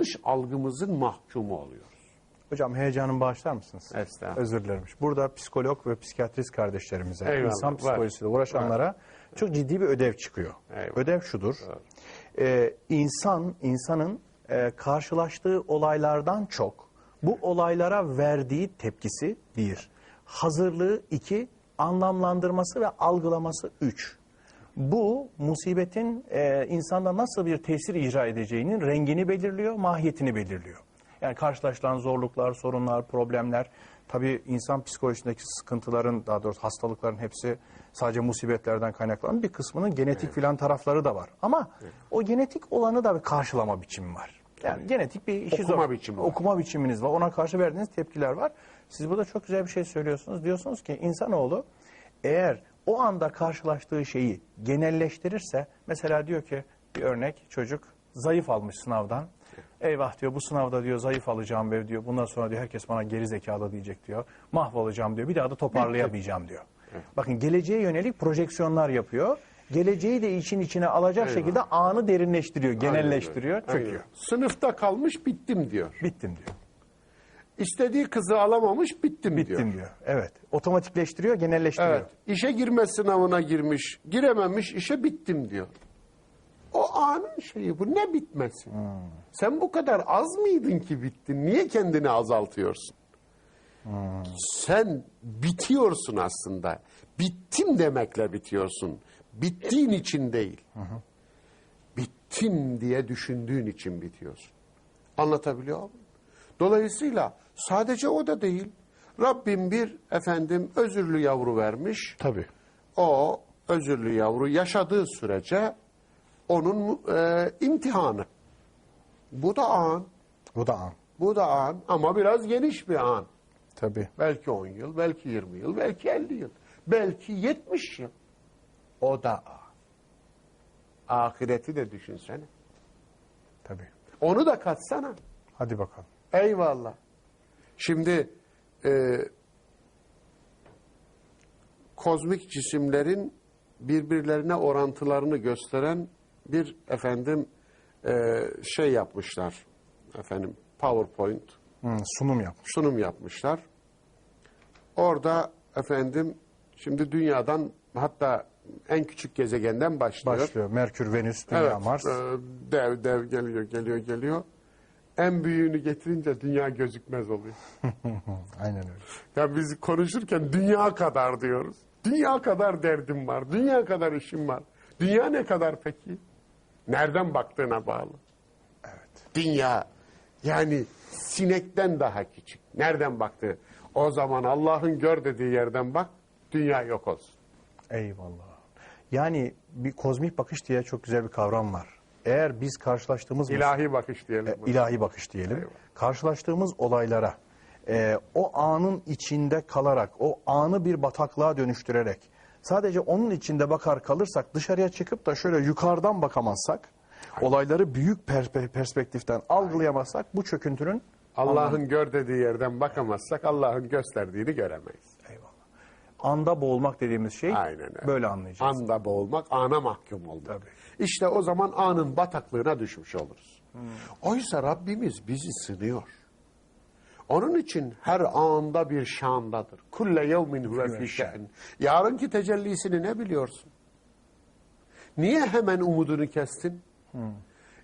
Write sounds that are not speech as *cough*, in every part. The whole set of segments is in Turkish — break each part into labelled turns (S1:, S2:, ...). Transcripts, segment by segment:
S1: yanlış algımızın mahkumu oluyoruz.
S2: Hocam heyecanımı bağışlar mısınız?
S1: Estağfurullah.
S2: Özür dilerim. Burada psikolog ve psikiyatrist kardeşlerimize,
S1: Eyvallah,
S2: insan
S1: var.
S2: psikolojisiyle uğraşanlara çok ciddi bir ödev çıkıyor.
S1: Eyvallah.
S2: Ödev şudur. Ee, insan, insanın e, karşılaştığı olaylardan çok bu olaylara verdiği tepkisi bir. Hazırlığı iki, anlamlandırması ve algılaması üç. Bu musibetin e, insanda nasıl bir tesir icra edeceğinin rengini belirliyor, mahiyetini belirliyor. Yani karşılaşılan zorluklar, sorunlar, problemler, tabii insan psikolojisindeki sıkıntıların, daha doğrusu hastalıkların hepsi sadece musibetlerden kaynaklanan bir kısmının genetik filan tarafları da var. Ama o genetik olanı da bir karşılama biçimi var. Yani genetik bir işi
S1: Okuma
S2: zor.
S1: biçimi var.
S2: Okuma biçiminiz var. Ona karşı verdiğiniz tepkiler var. Siz burada çok güzel bir şey söylüyorsunuz. Diyorsunuz ki insanoğlu eğer o anda karşılaştığı şeyi genelleştirirse mesela diyor ki bir örnek çocuk zayıf almış sınavdan. Eyvah diyor bu sınavda diyor zayıf alacağım ve diyor bundan sonra diyor herkes bana geri zekalı diyecek diyor. Mahvolacağım diyor. Bir daha da toparlayamayacağım diyor. Bakın geleceğe yönelik projeksiyonlar yapıyor. Geleceği de için içine alacak şekilde anı derinleştiriyor, genelleştiriyor,
S1: Aynen.
S2: çöküyor.
S1: Sınıfta kalmış bittim diyor.
S2: Bittim diyor.
S1: İstediği kızı alamamış bittim, diyor.
S2: Bittim diyor. Evet. Otomatikleştiriyor, genelleştiriyor.
S1: Evet. İşe girme sınavına girmiş, girememiş işe bittim diyor. O anın şeyi bu ne bitmesi? Sen bu kadar az mıydın ki bittin? Niye kendini azaltıyorsun? Sen bitiyorsun aslında. Bittim demekle bitiyorsun. Bittiğin için değil. Bittim diye düşündüğün için bitiyorsun. Anlatabiliyor muyum? Dolayısıyla sadece o da değil. Rabbim bir efendim özürlü yavru vermiş.
S2: Tabii.
S1: O özürlü yavru yaşadığı sürece onun e, imtihanı. Bu da an.
S2: Bu da an.
S1: Bu da an ama biraz geniş bir an.
S2: Tabii.
S1: Belki 10 yıl, belki 20 yıl, belki 50 yıl, belki 70 yıl. O da an. Ahireti de düşünsene.
S2: Tabii.
S1: Onu da katsana.
S2: Hadi bakalım.
S1: Eyvallah. Şimdi e, kozmik cisimlerin birbirlerine orantılarını gösteren bir efendim e, şey yapmışlar. Efendim PowerPoint
S2: Hı, sunum yap.
S1: sunum yapmışlar. Orada efendim şimdi dünyadan hatta en küçük gezegenden başlıyor.
S2: Başlıyor. Merkür, Venüs, Dünya,
S1: Evet,
S2: Mars.
S1: e, dev dev geliyor, geliyor, geliyor. En büyüğünü getirince dünya gözükmez oluyor. *laughs*
S2: Aynen öyle.
S1: Ya biz konuşurken dünya kadar diyoruz. Dünya kadar derdim var, dünya kadar işim var. Dünya ne kadar peki? Nereden baktığına bağlı.
S2: Evet.
S1: Dünya yani sinekten daha küçük. Nereden baktığı? O zaman Allah'ın gör dediği yerden bak, dünya yok olsun.
S2: Eyvallah. Yani bir kozmik bakış diye çok güzel bir kavram var. Eğer biz karşılaştığımız
S1: İlahi bakış diyelim.
S2: E, ilahi bakış diyelim.
S1: Eyvallah.
S2: Karşılaştığımız olaylara e, o anın içinde kalarak, o anı bir bataklığa dönüştürerek sadece onun içinde bakar kalırsak dışarıya çıkıp da şöyle yukarıdan bakamazsak, olayları büyük perspe- perspektiften algılayamazsak bu çöküntünün
S1: Allah'ın gör dediği yerden bakamazsak Allah'ın gösterdiğini göremeyiz.
S2: Anda boğulmak dediğimiz şey
S1: Aynen öyle.
S2: böyle anlayacağız.
S1: Anda boğulmak, ana mahkum olmak.
S2: Tabii.
S1: İşte o zaman anın bataklığına düşmüş oluruz. Oysa Rabbimiz bizi sınıyor. Onun için her anda bir şandadır. Kulle yevmin huve fi şe'n. Yarınki tecellisini ne biliyorsun? Niye hemen umudunu kestin?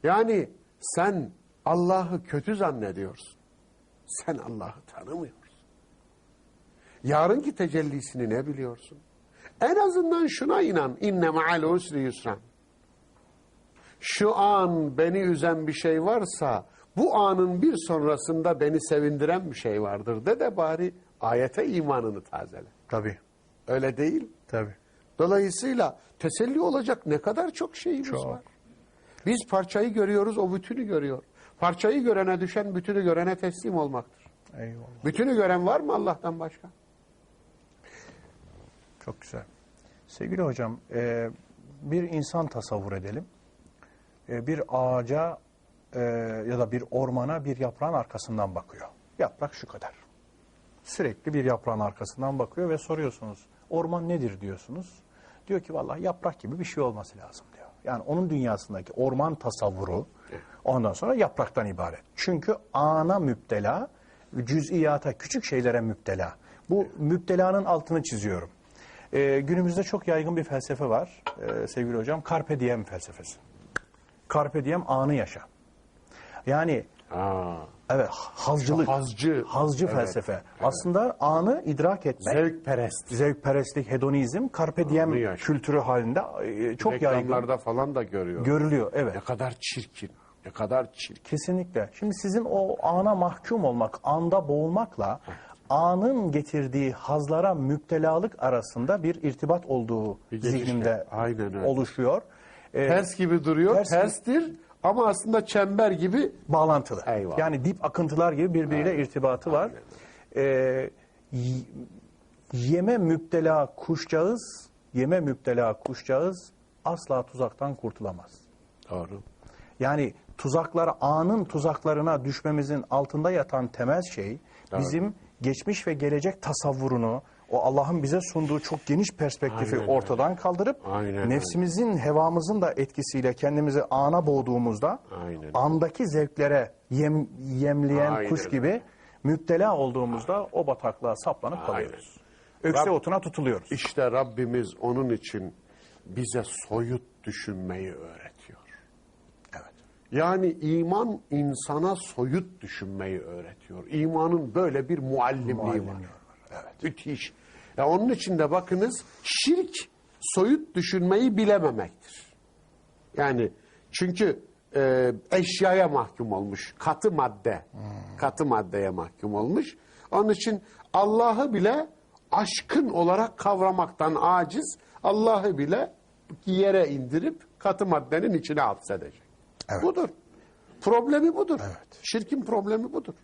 S1: Yani sen Allah'ı kötü zannediyorsun. Sen Allah'ı tanımıyorsun. Yarınki tecellisini ne biliyorsun? En azından şuna inan. İnne ma'al usri yusran. Şu an beni üzen bir şey varsa bu anın bir sonrasında beni sevindiren bir şey vardır de de bari ayete imanını tazele.
S2: Tabii,
S1: Öyle değil.
S2: tabii.
S1: Dolayısıyla teselli olacak ne kadar çok şeyimiz
S2: Çok.
S1: var. Biz parçayı görüyoruz, o bütünü görüyor. Parçayı görene düşen bütünü görene teslim olmaktır.
S2: Eyvallah.
S1: Bütünü gören var mı Allah'tan başka?
S2: Çok güzel. Sevgili hocam, e, bir insan tasavvur edelim. E, bir ağaca e, ya da bir ormana bir yaprağın arkasından bakıyor. Yaprak şu kadar. Sürekli bir yaprağın arkasından bakıyor ve soruyorsunuz, orman nedir diyorsunuz. Diyor ki vallahi yaprak gibi bir şey olması lazım diyor. Yani onun dünyasındaki orman tasavvuru Ondan sonra yapraktan ibaret. Çünkü ana müptela, cüz'iyata, küçük şeylere müptela. Bu müptelanın altını çiziyorum. Ee, günümüzde çok yaygın bir felsefe var ee, sevgili hocam. Carpe diem felsefesi. Carpe diem anı yaşa. Yani
S1: Aa,
S2: evet hazcılık,
S1: Hazcı.
S2: hazcı
S1: Evet,
S2: felsefe. Aslında anı idrak etmek,
S1: zevkperest.
S2: zevkperestlik, hedonizm, carpe diem
S1: yaşa.
S2: kültürü halinde e, çok yaygın
S1: Reklamlarda falan da görüyor.
S2: görülüyor. Evet.
S1: Ne kadar çirkin. Ne kadar çirkin.
S2: Kesinlikle. Şimdi sizin o ana mahkum olmak, anda boğulmakla anın getirdiği hazlara müptelalık arasında bir irtibat olduğu
S1: Bir
S2: zihnimde.
S1: Aynen öyle.
S2: oluşuyor. Ee,
S1: Ters gibi duruyor.
S2: ters
S1: terstir ama aslında çember gibi
S2: bağlantılı.
S1: Eyvallah.
S2: Yani dip akıntılar gibi birbiriyle irtibatı var. Ee, yeme müptela kuşcağız, yeme müptela kuşcağız asla tuzaktan kurtulamaz.
S1: Doğru.
S2: Yani tuzaklara, anın tuzaklarına düşmemizin altında yatan temel şey bizim geçmiş ve gelecek tasavvurunu, o Allah'ın bize sunduğu çok geniş perspektifi
S1: Aynen
S2: ortadan kaldırıp
S1: Aynen
S2: nefsimizin, hevamızın da etkisiyle kendimizi ana boğduğumuzda
S1: Aynen.
S2: andaki zevklere yem, yemleyen
S1: Aynen
S2: kuş gibi müptela olduğumuzda o bataklığa saplanıp kalıyoruz. Ökse
S1: Rab-
S2: otuna tutuluyoruz.
S1: İşte Rabbimiz onun için bize soyut düşünmeyi öğretiyor. Yani iman insana soyut düşünmeyi öğretiyor. İmanın böyle bir muallimliği var.
S2: evet.
S1: Müthiş. Ya onun için de bakınız şirk soyut düşünmeyi bilememektir. Yani çünkü e, eşyaya mahkum olmuş. Katı madde. Katı maddeye mahkum olmuş. Onun için Allah'ı bile aşkın olarak kavramaktan aciz. Allah'ı bile yere indirip katı maddenin içine hapsedecek.
S2: Evet.
S1: Budur. Problemi budur.
S2: Evet.
S1: Şirkin problemi budur.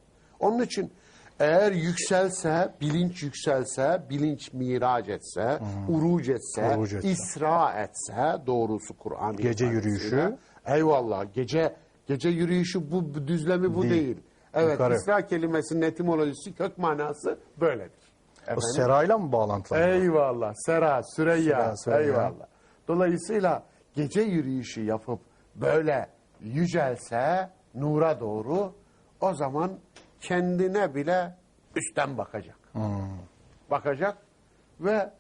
S1: Onun için eğer yükselse, bilinç yükselse, bilinç miraç etse, uruc etse,
S2: Uruc etse.
S1: isra etse, doğrusu Kur'an
S2: Gece yürüyüşü.
S1: Eyvallah. Gece gece yürüyüşü bu düzlemi bu
S2: Değil.
S1: değil. Evet,
S2: Yukarı.
S1: İsra kelimesinin etimolojisi kök manası böyledir.
S2: O
S1: Efendim?
S2: serayla mı bağlantılı?
S1: Eyvallah. Sera, Süreyya.
S2: Sera, Süreyya.
S1: Eyvallah. Dolayısıyla gece yürüyüşü yapıp böyle yücelse nura doğru o zaman kendine bile üstten bakacak. Bakacak ve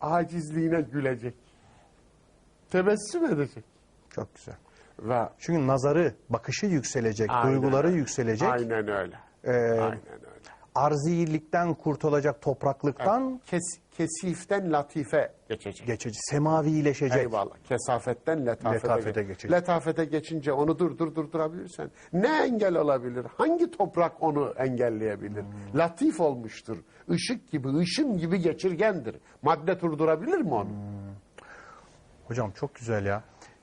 S1: acizliğine gülecek. Tebessüm edecek.
S2: Çok güzel.
S1: Ve
S2: Çünkü nazarı, bakışı yükselecek,
S1: Aynen
S2: duyguları
S1: öyle.
S2: yükselecek.
S1: Aynen öyle.
S2: Ee,
S1: Aynen öyle.
S2: Arziyilikten kurtulacak topraklıktan
S1: Kes, kesiften latife geçecek.
S2: geçecek, semavileşecek.
S1: Eyvallah. Kesafetten letafete,
S2: Letafete
S1: geç-
S2: geçecek.
S1: Letafete geçince onu dur dur durdurabilirsen. Ne engel olabilir? Hangi toprak onu engelleyebilir?
S2: Hmm.
S1: Latif olmuştur. Işık gibi, ışın gibi geçirgendir. Madde durdurabilir mi onu?
S2: Hmm. Hocam çok güzel ya.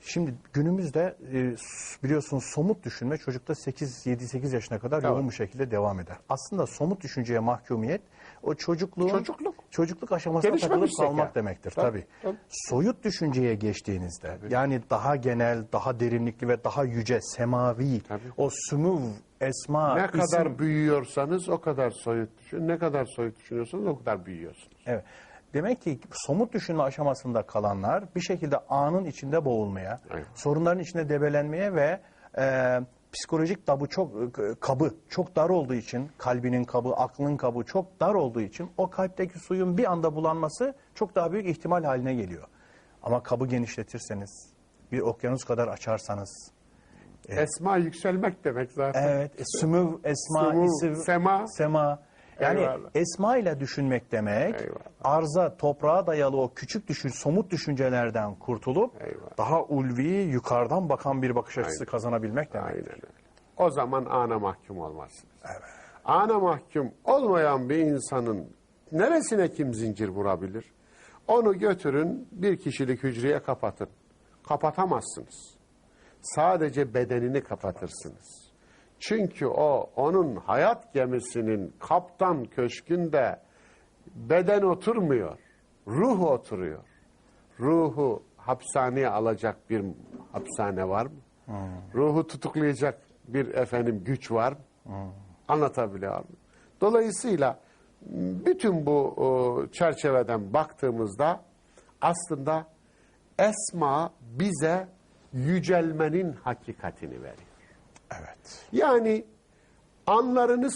S2: Şimdi günümüzde e, biliyorsunuz somut düşünme çocukta 8 7 8 yaşına kadar yoğun bir şekilde devam eder. Aslında somut düşünceye mahkumiyet o çocukluğun
S1: Çocukluk.
S2: çocukluk aşamasına takılıp
S1: zeka.
S2: kalmak demektir
S1: Tabii,
S2: tabii.
S1: tabii.
S2: Soyut düşünceye geçtiğinizde yani daha genel, daha derinlikli ve daha yüce, semavi
S1: Tabii.
S2: o sümüv, esma,
S1: Ne
S2: isim-
S1: kadar büyüyorsanız o kadar soyut düşün. Ne kadar soyut düşünüyorsanız o kadar büyüyorsunuz.
S2: Evet. Demek ki somut düşünme aşamasında kalanlar bir şekilde anın içinde boğulmaya,
S1: Evet.
S2: sorunların içinde debelenmeye ve e, psikolojik tabu çok e, kabı çok dar olduğu için, kalbinin kabı, aklın kabı çok dar olduğu için o kalpteki suyun bir anda bulanması çok daha büyük ihtimal haline geliyor. Ama kabı genişletirseniz, bir okyanus kadar açarsanız,
S1: Esma yükselmek demek zaten.
S2: Evet, e, sümüv, esma,
S1: Sümüv,
S2: isim,
S1: sema.
S2: sema. Yani
S1: Eyvallah.
S2: esma ile düşünmek demek,
S1: Eyvallah.
S2: arza, toprağa dayalı o küçük düşün, somut düşüncelerden kurtulup
S1: Eyvallah.
S2: daha ulvi, yukarıdan bakan bir bakış açısı kazanabilmek demek.
S1: Aynen öyle. O zaman ana mahkum olmazsınız. Ana mahkum olmayan bir insanın neresine kim zincir vurabilir? Onu götürün bir kişilik hücreye kapatın. Kapatamazsınız. Sadece bedenini kapatırsınız. Çünkü o onun hayat gemisinin kaptan köşkünde beden oturmuyor. Ruh oturuyor. Ruhu hapishaneye alacak bir hapishane var mı? Ruhu tutuklayacak bir efendim güç var mı? Anlatabiliyor muyum? Dolayısıyla bütün bu çerçeveden baktığımızda aslında esma bize yücelmenin hakikatini veriyor.
S2: Evet.
S1: Yani anlarınız